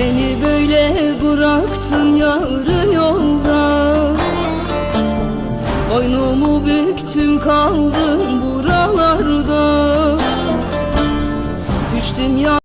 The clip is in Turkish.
Beni böyle bıraktın yarı yolda. Boynumu büktüm kaldım buralarda. Düştüm ya